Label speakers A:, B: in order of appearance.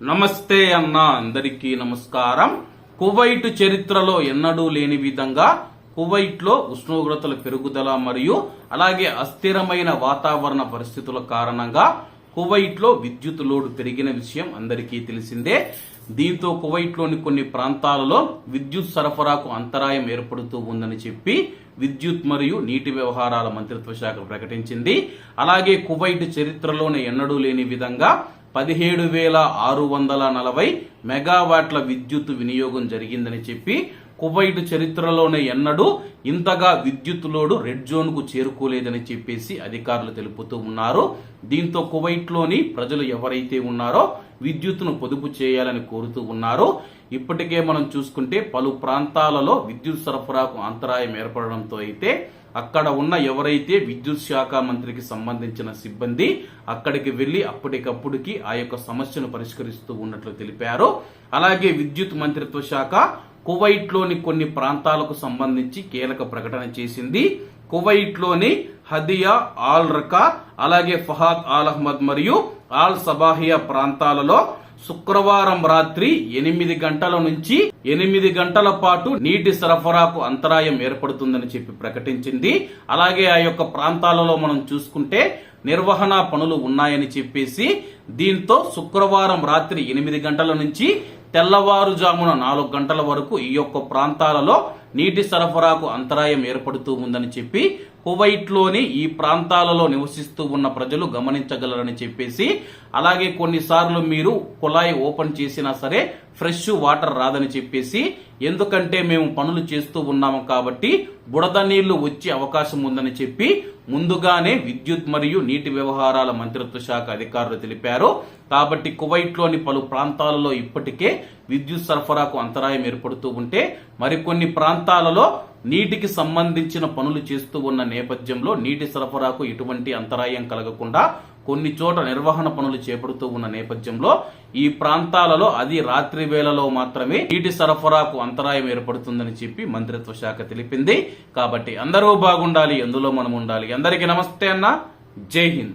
A: నమస్తే అన్న అందరికీ నమస్కారం. కువైట్ చరిత్రలో ఎన్నడూ లేని విధంగా కువైట్లో ఉష్ణోగ్రతల పెరుగుదల మరియు అలాగే అస్థిరమైన వాతావరణ పరిస్థితుల కారణంగా కువైట్లో విద్యుత్ లోడ్ పెరిగిన విషయం అందరికీ తెలిసిందే. దీంతో కువైట్లోని కొన్ని ప్రాంతాలలో విద్యుత్ సరఫరాకు అంతరాయం ఏర్పడుతూ ఉందని చెప్పి విద్యుత్ మరియు నీటి వ్యవహారాల మంత్రిత్వ శాఖ ప్రకటించింది. అలాగే కువైట్ చరిత్రలోనే ఎన్నడూ లేని విధంగా పదిహేడు వేల ఆరు వందల నలభై మెగావాట్ల విద్యుత్ వినియోగం జరిగిందని చెప్పి కువైట్ చరిత్రలోనే ఎన్నడూ ఇంతగా విద్యుత్ లోడు రెడ్ జోన్కు చేరుకోలేదని చెప్పేసి అధికారులు తెలుపుతూ ఉన్నారు. దీంతో కువైట్లోని ప్రజలు ఎవరైతే ఉన్నారో విద్యుత్తును పొదుపు చేయాలని కోరుతూ ఉన్నారు. ఇప్పటికే మనం చూసుకుంటే పలు ప్రాంతాలలో విద్యుత్ సరఫరాకు అంతరాయం ఏర్పడడంతో అయితే అక్కడ ఉన్న ఎవరైతే విద్యుత్ శాఖ మంత్రికి సంబంధించిన సిబ్బంది అక్కడికి వెళ్ళి అప్పటికప్పుడుకి ఆ యొక్క సమస్యను పరిష్కరిస్తూ ఉన్నట్లు తెలిపారు. అలాగే విద్యుత్ మంత్రిత్వ శాఖ కువైట్లోని కొన్ని ప్రాంతాలకు సంబంధించి కీలక ప్రకటన చేసింది. కువైట్లోని హదియా ఆల్ రకా అలాగే ఫహాద్ ఆల్ అహ్మద్ మరియు ఆల్ సబాహియా ప్రాంతాలలో శుక్రవారం రాత్రి ఎనిమిది గంటల నుంచి ఎనిమిది గంటల పాటు నీటి సరఫరాకు అంతరాయం ఏర్పడుతుందని చెప్పి ప్రకటించింది. అలాగే ఆ యొక్క ప్రాంతాలలో మనం చూసుకుంటే నిర్వహణ పనులు ఉన్నాయని చెప్పేసి దీంతో శుక్రవారం రాత్రి ఎనిమిది గంటల నుంచి తెల్లవారుజామున నాలుగు గంటల వరకు ఈ యొక్క ప్రాంతాలలో నీటి సరఫరాకు అంతరాయం ఏర్పడుతూ ఉందని చెప్పి కువైట్లోని ఈ ప్రాంతాలలో నివసిస్తూ ఉన్న ప్రజలు గమనించగలరని చెప్పేసి అలాగే కొన్నిసార్లు మీరు కుళాయి ఓపెన్ చేసినా సరే ఫ్రెష్ వాటర్ రాదని చెప్పేసి ఎందుకంటే మేము పనులు చేస్తూ ఉన్నాము కాబట్టి బుడద నీళ్ళు వచ్చే అవకాశం ఉందని చెప్పి ముందుగానే విద్యుత్ మరియు నీటి వ్యవహారాల మంత్రిత్వ శాఖ అధికారులు తెలిపారు. కాబట్టి కువైట్లోని పలు ప్రాంతాలలో ఇప్పటికే విద్యుత్ సరఫరాకు అంతరాయం ఏర్పడుతూ ఉంటే మరికొన్ని ప్రాంతాలలో నీటికి సంబంధించిన పనులు చేస్తూ ఉన్న నేపథ్యంలో నీటి సరఫరాకు ఎటువంటి అంతరాయం కలగకుండా కొన్ని చోట నిర్వహణ పనులు చేపడుతూ ఉన్న నేపథ్యంలో ఈ ప్రాంతాలలో అది రాత్రి వేళలో మాత్రమే నీటి సరఫరాకు అంతరాయం ఏర్పడుతుందని చెప్పి మంత్రిత్వ శాఖ తెలిపింది. కాబట్టి అందరూ బాగుండాలి ఎందులో మనం ఉండాలి. అందరికీ నమస్తే అన్న. జై హింద్.